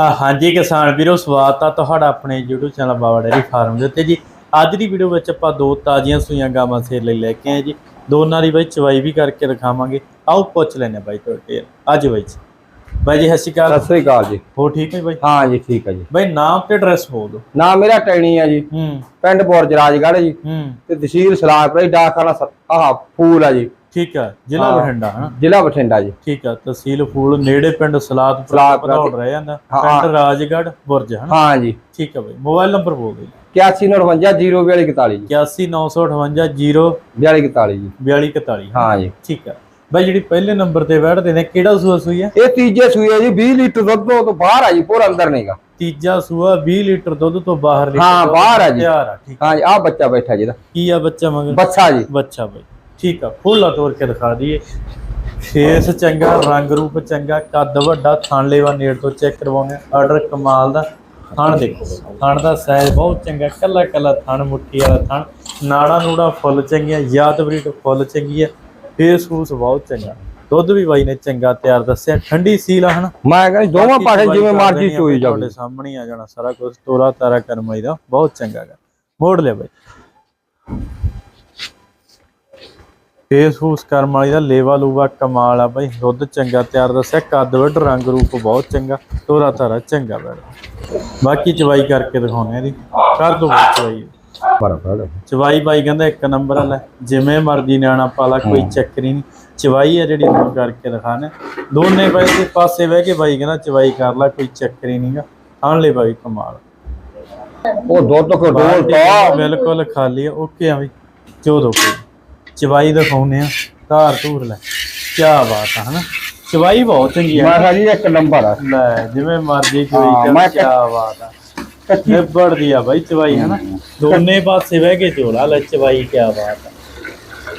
ਹਾਂ ਹਾਂਜੀ ਕਿਸਾਨ ਵੀਰੋ ਸਵਾਗਤ ਆ ਤੁਹਾਡਾ ਆਪਣੇ YouTube channel Baba dairy farm ਦੇ ਉੱਤੇ ਜੀ। ਅੱਜ ਦੀ ਵੀਡੀਓ ਵਿੱਚ ਆਪਾਂ ਦੋ ਤਾਜ਼ੀਆਂ ਸੂਈਆਂ ਗਾਵਾਂ ਸੇਲ ਲਈ ਲੈ ਕੇ ਆਏ ਜੀ। ਦੋਨਾਂ ਦੀ ਬਾਈ ਚਵਾਈ ਵੀ ਕਰਕੇ ਦਿਖਾਵਾਂਗੇ। ਆਓ ਪੁੱਛ ਲੈਣੇ ਬਾਈ ਤੁਹਾਡੇ। ਅੱਜ ਬਾਈ ਜੀ। ਬਾਈ ਜੀ ਸਤਿ ਸ਼੍ਰੀ ਅਕਾਲ। ਸਤਿ ਸ੍ਰੀ ਅਕਾਲ ਜੀ। ਹੋ ਠੀਕ ਹੈ ਬਾਈ? ਹਾਂ ਜੀ ਠੀਕ ਹੈ ਜੀ। ਬਾਈ ਨਾਮ ਤੇ ਐਡਰੈਸ ਬੋਲ ਦਿਓ। ਨਾਮ ਮੇਰਾ ਟੈਣੀ ਆ ਜੀ। ਹੂੰ। ਪਿੰਡ ਬੋਰਜ ਰਾਜਗੜ੍ਹ ਜੀ। ਹੂੰ। ਤੇ ਤਹਿਸੀਲ ਸਲਾਰਪੁਰ ਸ- ਆਹ ਫੂਲ ਆ ਜੀ। ਠੀਕ ਆ ਜ਼ਿਲ੍ਹਾ। ਬਠਿੰਡਾ ਹਨਾ? ਜ਼ਿਲ੍ਹਾ ਬਠਿੰਡਾ ਜੀ। ਠੀਕ ਆ ਤਹਿਸੀਲ ਫੂਲ ਨੇੜੇ ਪਿੰਡ ਸਲਾਦਪੁਰ ਪਧੌੜ ਰਹਿ ਜਾਂਦਾ। ਪਿੰਡ ਰਾਜਗੜ੍ਹ ਬੁਰਜ ਹਨਾ? ਹਾਂ ਜੀ। ਠੀਕ ਆ ਬਾਈ ਮੋਬਾਈਲ ਨੰਬਰ ਬੋਲ ਦਿਓ 8159 04241 ਜੀ। 819580 4241 ਜੀ। 4241 ਹਾਂ ਜੀ। ਠੀਕ ਆ ਬਾਈ ਜਿਹੜੀ ਪਹਿਲੇ ਨੰਬਰ ਤੇ ਬੈਠਦੇ ਨੇ ਕਿਹੜਾ ਸੂਆ ਸੂਈ ਹੈ? ਇਹ ਤੀਜੇ ਸੂਏ ਜੀ 20 ਲੀਟਰ ਦੁੱਧ ਤੋਂ ਬਾਹਰ ਆ ਜੀ ਪੂਰਾ ਅੰਦਰ ਨਹੀਂਗਾ ਤੀਜਾ ਸੂਆ 20 ਲੀਟਰ ਦੁੱਧ ਤੋਂ ਬਾਹਰ ਹਾਂ, ਬਾਹਰ ਆ ਜੀ। ਹਾਂ। ਜੀ ਆ ਬੱਚਾ ਬੈਠਾ ਜੀ ਇਹਦਾ। ਕੀ ਆ ਬੱਚਾ ਮਗਰ? ਬੱਚਾ ਜੀ। ਬੱਚਾ ਬਾਈ। ਠੀਕ ਆ ਫੁੱਲਾ ਤੋੜ ਕੇ ਦਿਖਾ ਦਈਏ। ਫੇਸ ਚੰਗਾ ਰੰਗ ਰੂਪ ਚੰਗਾ ਕੱਦ ਵੱਡਾ ਥਣ ਲੈਵਾ ਨੇੜ ਤੋਂ ਚੈੱਕ ਕਰਵਾਉਂਦੇ ਆਰਡਰ ਕਮਾਲ ਦਾ ਥਣ ਦੇਖੋ। ਥਣ ਦਾ ਸਾਈਜ਼ ਬਹੁਤ ਚੰਗਾ ਕੱਲਾ ਕੱਲਾ ਥਣ ਮੁੱਠੀ ਵਾਲਾ ਥਣ। ਨਾੜਾ ਨੂੜਾ ਫੁੱਲ ਚੰਗੀਆਂ ਯਾਦ ਬਰੀਡ ਫੁੱਲ ਚੰਗੀ ਆ। ਫੇਸ ਫੂਸ ਬਹੁਤ ਚੰਗਾ। ਦੁੱਧ ਵੀ ਬਾਈ ਨੇ ਚੰਗਾ ਤਿਆਰ ਦੱਸਿਆ। ਠੰਡੀ ਸੀਲ ਆ ਹਨਾ? ਮੈਂ ਕਹਿੰਦਾ ਦੋਵਾਂ ਪਾਸੇ ਜਿਵੇਂ ਮਰਜ਼ੀ ਚੋਈ ਜਾਵੇ ਤੁਹਾਡੇ ਸਾਹਮਣੇ ਹੀ ਆ ਜਾਣਾ ਸਾਰਾ ਕੁਝ ਤੋਰਾ ਤਾਰਾ ਕਰਮਾਈ ਦਾ ਬਹੁਤ ਚੰਗਾ ਗਾ। ਮੋੜ ਲਿਆ ਬਾਈ। ਫੇਸ ਫੂਸ ਕਰਮ ਵਾਲੀ ਦਾ ਲੇਵਾ ਲੂਵਾ ਕਮਾਲ ਆ ਬਾਈ। ਦੁੱਧ ਚੰਗਾ ਤਿਆਰ ਦੱਸਿਆ। ਕੱਦ ਵੱਡ ਰੰਗ ਰੂਪ ਬਹੁਤ ਚੰਗਾ ਤੋਰਾ ਤਾਰਾ ਚੰਗਾ ਬੈਠ। ਬਾਕੀ ਚਵਾਈ ਕਰਕੇ ਦਿਖਾਉਣੇ ਆ ਦੀ ਕਰ ਦੋ ਚਵਾਈ। ਚਵਾਈ ਬਾਈ ਕਹਿੰਦਾ ਇੱਕ ਨੰਬਰ ਵਾਲਾ ਹੈ। ਜਿਵੇਂ ਮਰਜ਼ੀ ਨਿਆਣਾ ਪਾਲਾ ਕੋਈ ਚੱਕਰੀ ਨਹੀਂ। ਚਵਾਈ ਹੈ ਜਿਹੜੀ ਤੁਹਾਨੂੰ ਕਰਕੇ ਦਿਖਾਣਾ। ਦੋਨੇ ਬਾਈ ਦੇ ਪਾਸੇ ਬਹਿ ਕੇ ਬਾਈ ਕਹਿੰਦਾ ਚਵਾਈ ਕਰ ਲੈ ਕੋਈ ਚੱਕਰੀ ਨਹੀਂਗਾ ਆਣ ਲੈ ਬਾਈ ਕਮਾਲ। ਉਹ ਦੁੱਧ ਕੋ ਡੋਲ ਤਾ ਬਿਲਕੁਲ ਖਾਲੀ ਆ। ਓਕੇ ਆ ਬਈ। ਚੋ ਦੋ। ਕੋਈ ਚਵਾਈ ਦਿਖਾਉਨੇ ਆ। ਧਾਰ ਧੂਰ ਲੈ। ਕੀ ਬਾਤ ਆ ਹਨਾ? ਚਵਾਈ ਬਹੁਤ ਚੰਗੀ ਆ। ਕਿਹਾ ਜੀ ਇੱਕ ਨੰਬਰ ਆ। ਲੈ ਜਿਵੇਂ ਮਰਜ਼ੀ ਚਵਾਈ ਕਰ ਕੀ ਬਾਤ ਆ। ਕੱਚੀ ਨਿਬੜਦੀ ਆ ਬਾਈ ਚਵਾਈ ਹਨਾ? ਦੋਨੇ ਪਾਸੇ ਬਹਿ ਕੇ ਚੋਲਾ ਲੈ ਚਵਾਈ ਕੀ ਬਾਤ ਆ।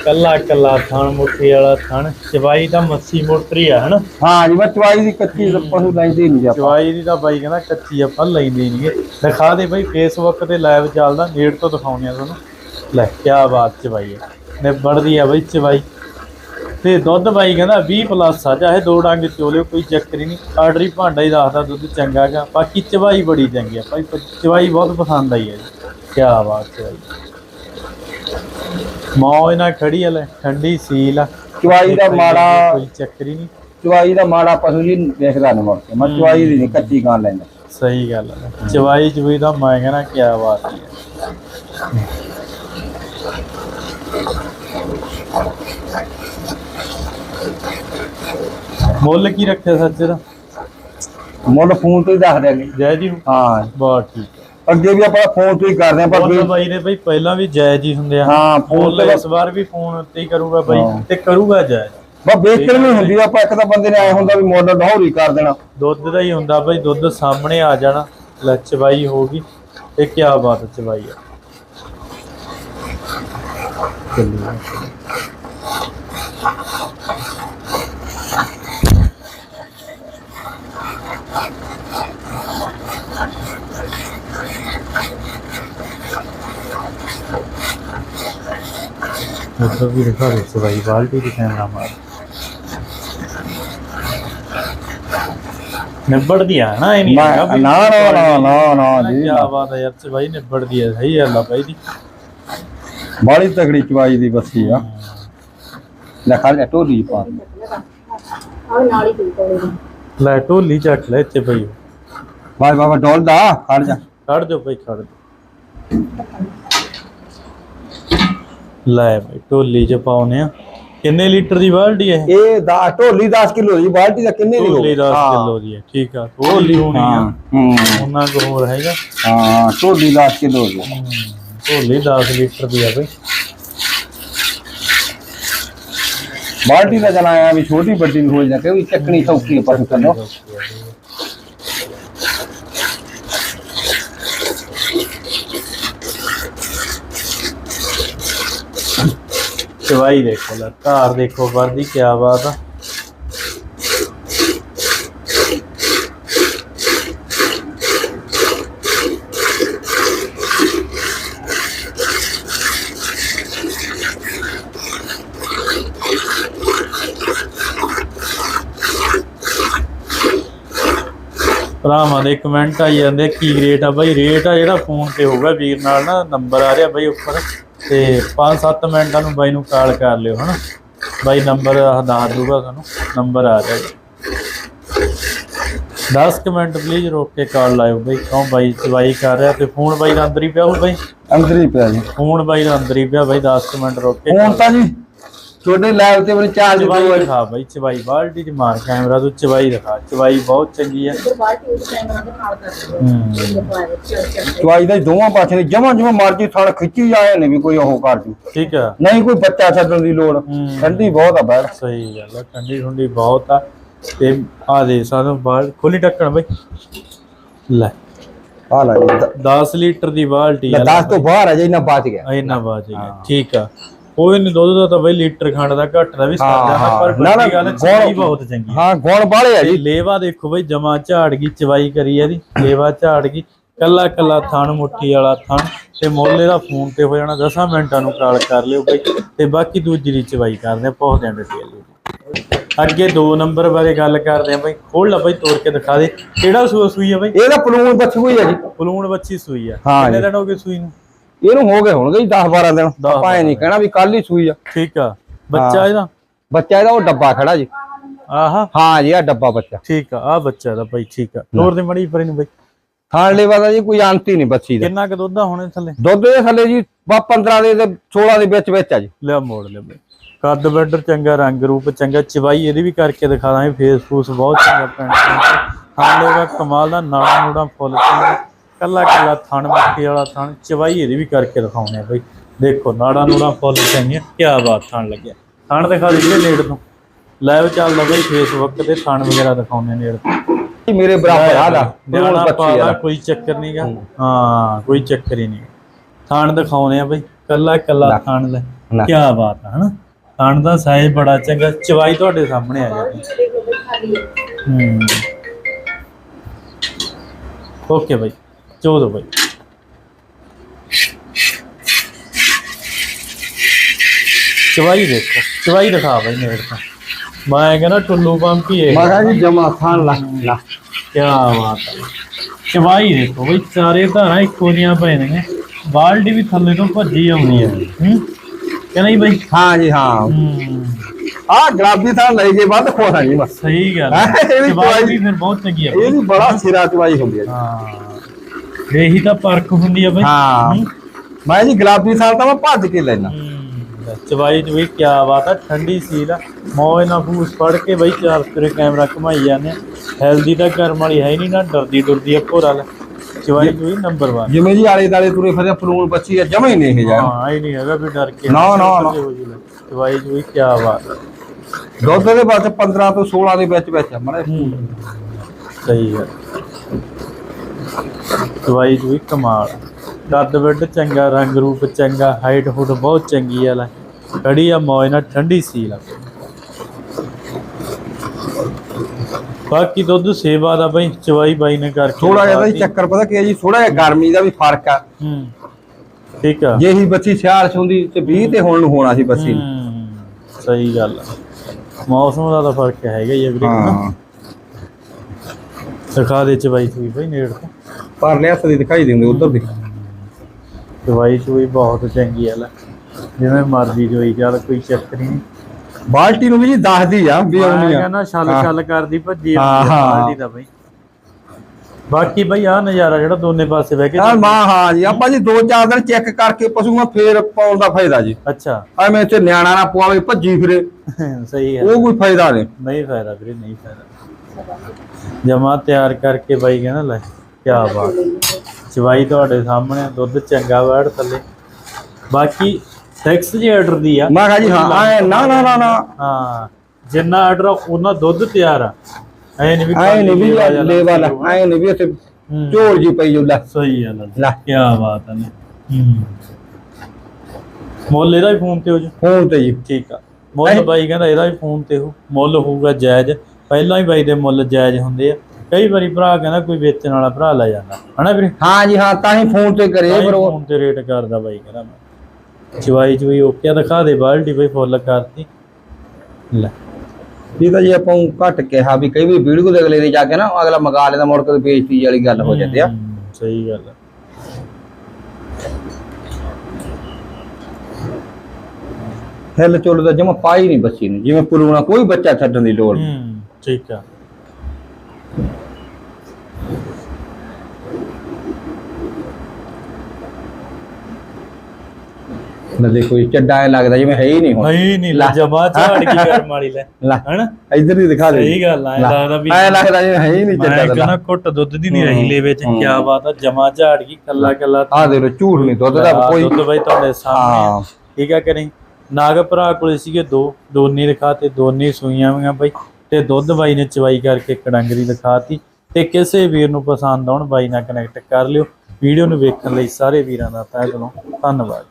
ਕੱਲਾ ਕੱਲਾ ਥਣ ਮੁੱਠੀ ਵਾਲਾ ਥਣ ਚਵਾਈ ਤਾਂ ਮੱਛੀ ਮੋਟਰੀ ਆ ਹਨਾ? ਹਾਂ ਜੀ ਮੈਂ ਚਵਾਈ ਦੀ ਕੱਚੀ ਪਸ਼ੂ ਲੈਂਦੀ ਨਹੀਂ ਆਪਾਂ। ਚਵਾਈ ਦੀ ਤਾਂ ਬਾਈ ਕਹਿੰਦਾ ਕੱਚੀ ਆਪਾਂ ਲੈਂਦੇ ਨਹੀਂਗੇ ਦਿਖਾ ਦੇ ਬਾਈ ਫੇਸਬੁੱਕ ਤੇ ਲਾਈਵ ਚੱਲਦਾ ਨੇੜ ਤੋਂ ਦਿਖਾਉਂਦੇ ਆ ਤੁਹਾਨੂੰ। ਲੈ ਕੀ ਬਾਤ ਚਵਾਈ ਹੈ ਨਿਬੜਦੀ ਆ ਬਾਈ। ਚਵਾਈ ਤੇ ਦੁੱਧ ਬਾਈ ਕਹਿੰਦਾ 20 ਪਲੱਸ ਆ ਚਾਹੇ ਦੋ ਡੰਗ ਚੋਲਿਓ ਕੋਈ ਚੱਕਰ ਹੀ ਨਹੀਂ। ਆਰਡਰ ਹੀ ਭਾਂਡਾ ਹੀ ਦੱਸਦਾ ਦੁੱਧ ਚੰਗਾ ਗਾ। ਬਾਕੀ ਚਵਾਈ ਬੜੀ ਚੰਗੀ ਆ ਭਾਈ ਚਵਾਈ ਬਹੁਤ ਪਸੰਦ ਆਈ ਹੈ ਕੀ ਬਾਤ ਚਵਾਈ ਮੌਜ ਨਾਲ ਖੜੀ ਆ ਲੈ ਠੰਡੀ ਸੀਲ ਆ। ਚਵਾਈ ਦਾ ਮਾੜਾ ਕੋਈ ਚੱਕਰ ਹੀ ਨਹੀਂ। ਚਵਾਈ ਦਾ ਮਾੜਾ ਪਸ਼ੂ ਜੀ ਦੇਖਦਾ ਨਹੀਂ ਮੁੜ ਕੇ। ਮੈਂ ਚਵਾਈ ਦੀ ਨਹੀਂ ਕੱਚੀ ਗਾਂ ਲੈਂਦਾ। ਸਹੀ ਗੱਲ ਹੈ ਚਵਾਈ ਚੁਈ ਦਾ ਮੈਂ ਕਹਿੰਦਾ ਕੀ ਬਾਤ ਹੈ। ਮੁੱਲ ਕੀ ਰੱਖਿਆ ਸੱਚ ਦਾ ਮੁੱਲ ਫੋਨ ਤੋਂ ਹੀ ਦੱਸ ਦਿਆਂਗੇ। ਜੈ ਜੀ। ਹਾਂ। ਬਹੁਤ ਠੀਕ ਹੈ। ਅੱਗੇ ਵੀ ਆਪਾਂ ਫੋਨ ਤੋਂ ਹੀ ਕਰਦੇ ਆਂ ਪਰ ਮੁੱਲ ਵੀ ਬਾਈ ਨੇ ਬਈ ਪਹਿਲਾਂ ਵੀ ਜਾਇਜ਼ ਹੀ ਹੁੰਦੇ ਆ। ਹਾਂ, ਫੋਨ ਮੁੱਲ ਤੇ ਇਸ ਵਾਰ ਵੀ ਫੋਨ ਉੱਤੇ ਹੀ ਕਰੂਗਾ ਬਾਈ ਹਾਂ। ਤੇ ਕਰੂਗਾ ਜਾਇਜ਼ ਬਸ ਵੇਚਣ ਵੀ ਹੁੰਦੀ ਆ ਆਪਾਂ ਇੱਕ ਤਾਂ ਬੰਦੇ ਨੇ ਆਏ ਹੁੰਦਾ ਵੀ ਮੁੱਲ ਡਹੌਰੀ ਕਰ ਦੇਣਾ। ਦੁੱਧ ਦਾ ਹੀ ਹੁੰਦਾ ਬਈ ਦੁੱਧ ਸਾਹਮਣੇ ਆ ਜਾਣਾ। ਲੈ ਚਵਾਈ ਹੋਗੀ ਇਹ ਕੀ ਬਾਤ ਹੈ ਚਵਾਈ ਹੈ ਉੱਧਰ ਵੀ ਦਿਖਾ ਦੇ ਚਵਾਈ ਬਾਲਟੀ ਦੀ ਕੈਮਰਾ ਮਾਰ। ਨਿਬੜਦੀ ਆ ਨਾ ਇਹ ਨਹੀਂ ਨਾ ਵੀ ਨਾ ਨਾ ਨਾ ਜੀ। ਕੀ ਬਾਤ ਹੈ ਯਾਰ ਚਵਾਈ ਨਿਬੜਦੀ ਹੈ ਸਹੀ ਗੱਲ ਆ ਬਾਈ ਦੀ ਬਾਲੀ ਤਗੜੀ ਚਵਾਈ ਦੀ ਬੱਸੀ ਆ। ਲੈ ਖਾ ਲੈ ਢੋਲੀ ਚ ਪਾ। ਲੈ ਢੋਲੀ ਚੱਕ ਲੈ ਇੱਥੇ ਪਈ ਬਾਈ ਬਾਬਾ ਡੋਲਦਾ ਖੜ ਜਾ। ਦਿਓ ਭਾਈ ਕੱਢ ਦਿਓ ਲੈ ਭਾਈ ਢੋਲੀ ਚ ਪਾਉਨੇ ਆ। ਕਿੰਨੇ ਲੀਟਰ ਦੀ ਬਾਲਟੀ ਹੈ ਇਹ? ਇਹ ਦਾ ਢੋਲੀ 10 ਕਿਲੋ ਦੀ ਬਾਲਟੀ ਦਾ ਕਿੰਨੇ ਦੀ ਹੋ ਢੋਲੀ 10 ਕਿਲੋ ਦੀ ਹੈ ਠੀਕ ਆ ਢੋਲੀ ਹੋਣੀ ਆ। ਹਾਂ। ਉਹਨਾਂ ਕੋ ਹੋਰ ਹੈਗਾ। ਹਾਂ ਢੋਲੀ 10 ਕਿਲੋ ਦੀ ਢੋਲੀ 10 ਲੀਟਰ ਦੀ ਆ ਭਾਈ ਬਾਲਟੀ ਦਾ ਜਨਾਇਆ ਵੀ ਛੋਟੀ ਵੱਡੀ ਹੋ ਜਾ ਕੇ ਵੀ ਚੱਕਣੀ ਸੌਖੀ ਹੈ ਪਸ਼ੂ ਚਵਾਈ ਦੇਖੋ ਲੈ ਧਾਰ ਦੇਖੋ ਵਰਦੀ ਕੀ ਬਾਤ ਆ। ਭਰਾਵਾਂ ਦੇ ਕਮੈਂਟ ਆਈ ਜਾਂਦੇ ਕੀ ਰੇਟ ਆ ਬਾਈ? ਰੇਟ ਆ ਜਿਹੜਾ ਫੋਨ ਤੇ ਹੋਊਗਾ ਵੀਰ ਨਾਲ ਨਾ ਨੰਬਰ ਆ ਰਿਹਾ ਬਾਈ ਉੱਪਰ। ਤੇ 5-7 ਮਿੰਟਾਂ ਨੂੰ ਬਾਈ ਨੂੰ ਕਾਲ ਕਰ ਲਿਓ ਹਨਾ? ਬਾਈ ਨੰਬਰ ਦੱਸ ਦੂਗਾ ਤੁਹਾਨੂੰ ਨੰਬਰ ਆ ਰਿਹਾ ਜੀ। 10 ਕੁ ਮਿੰਟ ਪਲੀਜ਼ ਰੋਕ ਕੇ ਕਾਲ ਲਾਇਓ ਬਾਈ ਕਿਉਂ ਬਾਈ ਚਵਾਈ ਕਰ ਰਿਹਾ ਤੇ ਫੋਨ ਬਾਈ ਦਾ ਅੰਦਰ ਹੀ ਪਿਆ ਹੋ ਬਾਈ? ਅੰਦਰ ਹੀ ਪਿਆ ਜੀ। ਫੋਨ ਬਾਈ ਦਾ ਅੰਦਰ ਹੀ ਪਿਆ ਬਾਈ 10 ਕੁ ਮਿੰਟ ਰੋਕ ਕੇ ਹੁਣ ਤਾਂ ਜੀ ਤੁਹਾਡੇ ਲੈਬ ਤੇ ਮੈਨੂੰ ਚਾਰਜ ਚਵਾਈ ਦੋ ਦਿਖਾ ਬਾਈ ਚਵਾਈ ਬਾਲਟੀ ਚ ਮਾਰ ਕੈਮਰਾ ਤੋਂ ਚਵਾਈ ਦਿਖਾ। ਚਵਾਈ ਬਹੁਤ ਚੰਗੀ ਹੈ ਦੇ ਹੂੰ। ਚਵਾਈ ਦਾ ਦੋਵਾਂ ਪਾਸੇ ਨੇ ਜਮਾਂ ਜਮਾਂ ਮਰਜ਼ੀ ਥਣ ਖਿੱਚੀ ਜਾਏ ਨੇ ਵੀ ਕੋਈ ਉਹ ਕਰ ਜੂ। ਠੀਕ ਆ। ਨਹੀਂ ਕੋਈ ਬੱਚਾ ਛੱਡਣ ਦੀ ਲੋੜ ਹੂੰ। ਠੰਡੀ ਬਹੁਤ ਆ ਬੈਠ ਸਹੀ ਗੱਲ ਆ ਠੰਡੀ ਠੰਡੀ ਬਹੁਤ ਆ। ਤੇ ਆ ਦੇ ਸਾਨੂੰ ਬਾਹਰ ਖੋਲੀ ਢੱਕਣ ਬਈ। ਲੈ। ਆ ਲੈ। ਜੀ 10 ਲੀਟਰ ਦੀ ਬਾਲਟੀ ਆ। 10 ਤੋਂ ਬਾਹਰ ਆ ਜੇ ਇਹਨਾਂ ਬਚ ਗਿਆ। ਇੰਨਾ ਬਾਜ ਗਿਆ। ਠੀਕ ਆ। ਕੋਈ ਨਹੀਂ ਦੁੱਧ ਦਾ ਤਾਂ ਬਈ ਲੀਟਰ ਖੰਡ ਦਾ ਘੱਟ ਦਾ ਵੀ ਸਰ ਹਾਂ, ਜਾਂਦਾ ਪਰ ਨਾ, ਨਾ, ਵੱਡੀ ਗੱਲ ਚਵਾਈ ਬਹੁਤ ਚੰਗੀ ਹਾਂ। ਗੁਣ ਬਾਲੇ ਆ ਤੇ ਜੀ ਲੇਵਾ ਦੇਖੋ ਬਈ ਜਮਾ ਝਾੜ ਗਈ ਚਵਾਈ ਕਰੀ ਇਹਦੀ ਲੇਵਾ ਝਾੜ ਗਈ ਕੱਲਾ ਕੱਲਾ ਥਣ ਮੁੱਠੀ ਵਾਲਾ ਥਣ ਤੇ ਮੁੱਲ ਇਹਦਾ ਫੋਨ ਤੇ ਹੋ ਜਾਣਾ 10 ਮਿੰਟਾਂ ਨੂੰ ਕਾਲ ਕਰ ਲਿਓ ਬਈ ਤੇ ਬਾਕੀ ਦੂਜੀ ਦੀ ਚਵਾਈ ਕਰਦੇ ਆ ਬਹੁਤ ਐਂਡ ਡਿਟੇਲ ਅੱਗੇ 2 ਨੰਬਰ ਬਾਰੇ ਗੱਲ ਕਰਦੇ ਆ ਬਈ ਖੋਲ ਲੈ ਬਈ ਤੋੜ ਕੇ ਦਿਖਾ ਦੇ ਕਿਹੜਾ ਸੂਆ ਸੂਈ ਆ ਬਈ? ਇਹਦਾ ਪਲੂਣ ਬੱਚੂ ਹੀ ਆ ਜੀ। ਪਲੂਣ ਬੱਚੀ ਸੂਈ ਆ। ਹਾਂ ਕਿੰਨੇ ਜੀ। ਦਿਨ ਹੋ ਗਏ ਸੂਈ ਨੂੰ? ਇਹਨੂੰ ਹੋ ਗਏ ਹੋਣਗੇ ਜੀ 10 12 ਦਿਨ। ਆਪਾਂ ਇਹ ਨਹੀਂ ਕਹਿਣਾ ਵੀ ਕੱਲ ਹੀ ਸੂਈ ਆ। ਠੀਕ ਆ। ਬੱਚਾ ਇਹਦਾ? ਬੱਚਾ ਇਹਦਾ ਉਹ ਡੱਬਾ ਖੜਾ ਜੀ। ਆਹਾ। ਹਾਂ ਜੀ ਆ ਡੱਬਾ ਬੱਚਾ। ਠੀਕ ਆ ਆ ਬੱਚਾ ਦਾ ਬਈ ਠੀਕ ਆ। ਤੋੜ ਦੇ ਮੜੀ ਪਰੇ ਨੂੰ ਬਈ। ਥਾਣ ਲੈਵਾ ਦਾ ਜੀ ਕੋਈ ਅੰਤ ਹੀ ਨਹੀਂ ਬੱਚੀ ਦਾ। ਕਿੰਨਾ ਕੁ ਦੁੱਧ ਆ ਹੁਣੇ ਥੱਲੇ? ਦੁੱਧ ਦੇ ਥੱਲੇ ਜੀ ਬਾ 15 ਦੇ ਤੇ 16 ਦੇ ਵਿੱਚ ਵਿੱਚ ਆ ਜੀ। ਲਿਆ ਮੋੜ ਲੈ ਬਈ। ਕੱਦ ਬੈਡਰ ਚੰਗਾ ਰੰਗ ਰੂਪ ਚੰਗਾ ਚਵਾਈ ਇਹਦੀ ਵੀ ਕਰਕੇ ਦਿਖਾ ਦਾਂਗੇ। ਫੇਸ ਫੂਸ ਬਹੁਤ ਚੰਗਾ ਪੈਂਟ। ਥਾਲੇ ਦਾ ਕਮਾਲ ਦਾ ਨਾੜਾ ਨੂੜਾ ਫੁੱਲ ਚੰਗਾ ਕੱਲਾ ਕੱਲਾ ਥਣ ਮੱਕੀ ਵਾਲਾ ਥਣ ਚਵਾਈ ਇਹਦੀ ਵੀ ਕਰਕੇ ਦਿਖਾਉਣੇ ਆ ਬਈ। ਦੇਖੋ ਨਾੜਾ ਨੂੜਾ ਫੁੱਲ ਚੰਗੀਆਂ ਕੀ ਬਾਤ ਥਣ ਲੱਗਿਆ। ਥਣ ਦਿਖਾ ਦੇ ਜਿਹੜੇ ਨੇੜ ਤੋਂ। ਲਾਈਵ ਚੱਲਦਾ ਬਈ ਫੇਸਬੁੱਕ ਤੇ ਥਣ ਵਗੈਰਾ ਦਿਖਾਉਣੇ ਨੇੜ ਤੋਂ। ਮੇਰੇ ਬਰਾਬਰ ਆ ਦਾ ਨਿਆਣਾ ਬੱਚੀ ਪਾਲਾ ਆ ਕੋਈ ਚੱਕਰ ਨਹੀਂਗਾ ਹਾਂ। ਕੋਈ ਚੱਕਰ ਹੀ ਨਹੀਂ ਥਾਣ ਦਿਖਾਉਣੇ ਆ ਬਈ ਕੱਲਾ ਕੱਲਾ ਥਾਣ ਲੈ। ਨਾ। ਕੀ ਬਾਤ ਆ ਹਨਾ? ਥਾਣ ਦਾ ਸਾਈਜ਼ ਬੜਾ ਚੰਗਾ ਚਵਾਈ ਤੁਹਾਡੇ ਸਾਹਮਣੇ ਆ ਜਾਂਦੀ ਹੂੰ। ਓਕੇ ਬਾਈ। ਚੋਦੋ ਬਾਈ ਚਵਾਈ ਦੇਖੋ ਚਵਾਈ ਦਿਖਾ ਬਾਈ ਮੇਰੇ ਤੋਂ ਮੈਂ ਕਹਿੰਦਾ ਟੁੱਲੂ ਪੰਪ ਹੀ ਹੈ ਮੈਂ ਕਿਹਾ ਜੀ ਜਮਾ ਥਾਣ ਲਾ ਲਾ ਕੀ ਬਾਤ ਹੈ ਚਵਾਈ ਦੇਖੋ ਬਈ ਚਾਰੇ ਧਾਰਾਂ ਇੱਕੋ ਜੀਆਂ ਪਏ ਨੇ ਬਾਲਟੀ ਵੀ ਥੱਲੇ ਤੋਂ ਭੱਜੀ ਆਉਣੀ ਹੈ ਹੂੰ ਕਹਿੰਦਾ ਹੀ ਬਈ ਹਾਂ ਜੀ ਹਾਂ ਹੂੰ ਆ ਗੁਲਾਬੀ ਥਾਣ ਲਈ ਜੇ ਵੱਧ ਖੁਸ਼ ਆ ਜੀ ਬਸ ਸਹੀ ਗੱਲ ਹੈਂ, ਹੈ ਇਹ ਵੀ ਚਵਾਈ ਚਵਾਈ- ਵੀ ਫਿਰ ਬਹੁਤ ਚੰਗੀ ਹੈ ਇਹ ਵੀ ਬੜਾ ਸਿਰਾ ਚਵਾਈ ਹੁੰਦੀ ਹੈ ਜੀ ਹਾਂ ਇਹੀ ਤਾਂ ਪਰਖ ਹੁੰਦੀ ਹੈ ਬਈ। ਹਾਂ। ਮੈਂ ਜੀ ਗੁਲਾਬੀ ਥਾਣ ਤਾਂ ਮੈਂ ਭੱਜ ਕੇ ਲੈਣਾ। ਚਵਾਈ ਵੀ ਕੀ ਬਾਤ ਹੈ ਠੰਡੀ ਸੀਲ ਆ। ਮੌਜ ਨਾਲ ਫੂਸ ਫੜ ਕੇ ਬਈ ਚਾਰ ਤੇਰੇ ਕੈਮਰਾ ਘੁਮਾਈ ਜਾਂਦੇ ਆ। ਹੈਲਦੀ ਤਾਂ ਕਰਮ ਵਾਲੀ ਹੈ ਨਹੀਂ ਨਾ ਡਰਦੀ ਡੁਰਦੀ ਆ ਭੋਰਾ ਲੈ ਚਵਾਈ ਵੀ ਨੰਬਰ 1 ਜਿਵੇਂ ਜੀ ਆਲੇ ਦਾਲੇ ਤੁਰੇ ਫਿਰਦੇ ਫਲੂਣ ਬੱਚੀ ਆ ਜਮਾ ਹੀ ਨਹੀਂ ਇਹ ਜਾਣ ਹਾਂ ਇਹ ਨਹੀਂ ਹੈਗਾ ਵੀ ਡਰ ਕੇ। ਨਾ, ਨਾ, ਨਾ। ਚਵਾਈ ਵੀ ਕੀ ਬਾਤ ਦੁੱਧ ਦੇ ਬਾਅਦ 15 ਤੋਂ 16 ਦੇ ਵਿੱਚ ਵਿੱਚ ਆ ਮਾੜਾ। ਸਹੀ ਹੈ ਦਵਾਈ ਦੀ ਵੀ ਕਮਾਲ। ਕੱਦ ਵੱਡ ਚੰਗਾ ਰੰਗ ਰੂਪ ਚੰਗਾ ਹਾਈਟ ਹੁੱਟ ਬਹੁਤ ਚੰਗੀ ਆ ਲੈ। ਕੜੀ ਆ ਮੌਜ ਨਾਲ ਠੰਡੀ ਸੀ ਲਾ ਬਾਕੀ ਦੁੱਧ ਸੇਵਾ ਦਾ ਬਈ ਚਵਾਈ ਬਾਈ ਨੇ ਕਰਕੇ ਥੋੜਾ ਜਿਹਾ ਦਿਖਾਤੀ। ਚੱਕਰ ਪਤਾ ਕੀ ਹੈ ਜੀ ਥੋੜਾ ਜਿਹਾ ਗਰਮੀ ਦਾ ਵੀ ਫ਼ਰਕ ਆ। ਹੂੰ ਠੀਕ ਆ। ਜੇ ਹੀ ਬੱਚੀ ਸਿਆਲ ਚ ਹੁੰਦੀ ਤੇ 20 ਤੇ ਹੁਣ ਨੂੰ ਹੋਣਾ ਸੀ ਬੱਚੀ ਨੂੰ। ਸਹੀ ਗੱਲ ਆ। ਮੌਸਮ ਦਾ ਤਾਂ ਫ਼ਰਕ ਹੈਗਾ ਹੀ ਅਗਲੇ ਹਾਂ। ਦਿਖਾ ਦੇ ਚਵਾਈ ਸੀ ਬਈ ਨੇੜ ਤੋਂ। ਪਰਲੇ ਹੱਥ ਦੀ ਦਿਖਾਈ ਦਿੰਦੇ ਉਧਰ ਦੀ। ਦਵਾਈ ਚੋਈ ਬਹੁਤ ਚੰਗੀ ਆ ਲੈ। ਜਿਵੇਂ ਮਰਜ਼ੀ ਜੋਈ ਚੱਲ ਕੋਈ ਚੱਕਰ ਹੀ ਨਹੀਂ। ਬਾਲਟੀ ਨੂੰ ਵੀ ਜੀ ਦੱਸਦੀ ਆ ਵੀ ਆਉਣੀ ਆ। ਕਹਿੰਦਾ ਛਲ ਹਾਂ। ਛਲ ਕਰਦੀ ਭੱਜੀ ਹਾਂ, ਦਾ ਬਈ। ਬਾਕੀ ਬਈ ਆ ਨਜ਼ਾਰਾ ਜਿਹੜਾ ਦੋਨੇ ਪਾਸੇ ਬਹਿ ਕੇ ਹਾਂ ਮਾਂ ਹਾਂ ਜੀ ਆਪਾਂ ਜੀ ਦੋ ਚਾਰ ਦਿਨ ਚੈੱਕ ਕਰਕੇ ਪਸ਼ੂਆਂ ਫੇਰ ਪਾਉਣ ਦਾ ਫਾਇਦਾ ਜੀ। ਅੱਛਾ। ਐਵੇਂ ਇੱਥੇ ਨਿਆਣਾ ਨਾ ਪਵਾਵੇ ਭੱਜੀ ਫਿਰੇ। ਸਹੀ ਹੈ। ਉਹ ਕੋਈ ਫਾਇਦਾ ਨਹੀਂ। ਨਹੀਂ ਫਾਇਦਾ ਵੀਰੇ ਨਹੀਂ ਫਾਇਦਾ। ਜਮਾ ਤਿਆਰ ਕਰਕੇ ਬਾਈ ਕਹਿੰਦਾ ਲੈ। ਕੀ ਬਾਤ। ਚਵਾਈ ਤੁਹਾਡੇ ਸਾਹਮਣੇ ਆ, ਦੁੱਧ ਚੰਗਾ ਵੜ ਥੱਲੇ। ਬਾਕੀ ਸੈਕਸ ਜੀ ਆਰਡਰ ਦੀ ਆ। ਮੈਂ ਕਿਹਾ ਜੀ ਹਾਂ ਐ ਨਾ ਨਾ ਨਾ ਨਾ। ਹਾਂ ਜਿੰਨਾ ਆਰਡਰ ਉਹਨਾਂ ਦੁੱਧ ਤਿਆਰ ਆ। ਐ ਨਹੀਂ ਵੀ ਐ ਨਹੀਂ ਵੀ ਲੇਵਾ ਜਿਹਾ ਲੈ ਵਾਲਾ ਐ ਨਹੀਂ ਵੀ। ਝੋਲ ਜੀ ਪਈ ਜੋ ਲੈ ਸਹੀ ਲੱਗ ਲੈ। ਕੀ ਬਾਤ ਹੈ ਹੂੰ। ਮੁੱਲ ਇਹਦਾ ਵੀ ਫੋਨ ਤੇ ਹੋ ਜੂ। ਫੋਨ ਤੇ ਜੀ। ਠੀਕ ਆ। ਮੁੱਲ ਬਾਈ ਕਹਿੰਦਾ ਇਹਦਾ ਵੀ ਫੋਨ ਤੇ ਹੋ। ਮੁੱਲ ਹੋਊਗਾ ਜਾਇਜ਼। ਪਹਿਲਾਂ ਹੀ ਬਾਈ ਦੇ ਮੁੱਲ ਜਾਇਜ਼ ਹੁੰਦੇ ਆ। ਕਈ ਵਾਰੀ ਭਰਾ ਕਹਿੰਦਾ ਕੋਈ ਵੇਚਣ ਵਾਲਾ ਭਰਾ ਲੈ ਜਾਂਦਾ। ਹਨਾ ਵੀਰੇ? ਹਾਂ ਜੀ ਹਾਂ ਤਾਂ ਹੀ ਫੋਨ ਤੇ ਕਰੇ ਪਰ ਉਹ ਫੋਨ ਤੇ ਰੇਟ ਕਰਦਾ ਬਾਈ ਕਹਿੰਦਾ ਮੈਂ। ਚਵਾਈ ਚਵਾਈ ਓਕੇ ਦਿਖਾ ਦੇ ਬਾਲਟੀ ਬਈ ਫੁੱਲ ਕਰਤੀ। ਲੈ। ਇਹ ਤਾਂ ਜੀ ਆਪਾਂ ਘੱਟ ਕਿਹਾ ਵੀ ਕਈ ਵੀ ਵੀਡੀਓ ਦੇ ਅਗਲੇ ਦੇ ਜਾ ਕੇ ਨਾ ਅਗਲਾ ਮੰਗਾ ਲੈਂਦਾ ਮੁੜ ਕੇ ਬੇਇੱਜ਼ਤੀ ਵਾਲੀ ਗੱਲ ਹੋ ਜਾਂਦੀ ਆ। ਸਹੀ ਗੱਲ ਆ। ਹਿੱਲ ਚੁੱਲ ਦਾ ਜਮਾ ਪਾਈ ਨਹੀਂ ਬੱਚੀ ਨੂੰ ਜਿਵੇਂ ਪੁਲੂਣਾ ਕੋਈ ਬੱਚਾ ਛੱਡਣ ਦੀ ਲੋੜ ਨਹੀਂ ਠੀਕ ਆ। ਨਾ ਦੇਖੋ ਇਹ ਚੱਡਾ ਐ ਲੱਗਦਾ ਜਿਵੇਂ ਹੈ ਹੀ ਨਹੀਂ ਹੁਣ। ਨਹੀਂ ਨਹੀਂ। ਜਮਾ ਝਾੜ ਕੀ ਕਰਮ ਵਾਲੀ ਲੈ। ਹਣ ਇੱਧਰ ਹੀ ਦਿਖਾ ਦੇ ਸਹੀ ਗੱਲ ਆ, ਐਂ ਲੱਗਦਾ ਵੀ- ਐਂ ਲੱਗਦਾ ਜਿਵੇਂ ਹੈ ਹੀ ਨਹੀਂ ਚੱਡਾ ਕਹਿੰਦਾ ਦਾ ਘੁੱਟ ਦੁੱਧ ਦੀ ਨਹੀਂ ਰਹੀ ਲੈ ਵਿੱਚ ਹੂੰ। ਕੀ ਬਾਤ ਆ ਜਮਾ ਝਾੜ ਗਈ ਕੱਲਾ ਕੱਲਾ। ਆ ਦੇ ਲੋ ਝੂਠ ਨਹੀਂ ਦੁੱਧ ਦਾ ਕੋਈ ਦੁੱਧ ਬਾਈ ਤੁਹਾਡੇ ਸਾਹਮਣੇ। ਠੀਕ ਆ ਕਰੀ ਨਾਗ ਭਰਾ ਕੋਲੇ ਸੀਗੇ ਦੋ ਦੋਨੇ ਦਿਖਾਤੇ ਦੋਨੇ ਸੂਈਆਂ ਵੀਆਂ ਬਾਈ। ਤੇ ਦੁੱਧ ਬਾਈ ਨੇ ਚਵਾਈ ਕਰਕੇ ਕੜੰਗਰੀ ਦਿਖਾਤੀ ਤੇ ਕਿਸੇ ਵੀਰ ਨੂੰ ਪਸੰਦ ਆਉਣ ਬਾਈ ਨਾਲ ਕਨੈਕਟ ਕਰ ਲਿਓ। ਵੀਡੀਓ ਨੂੰ ਵੇਖਣ ਲਈ ਸਾਰੇ ਵੀਰਾਂ ਦਾ ਤਹਿ ਦਿਲੋਂ ਧੰਨਵਾਦ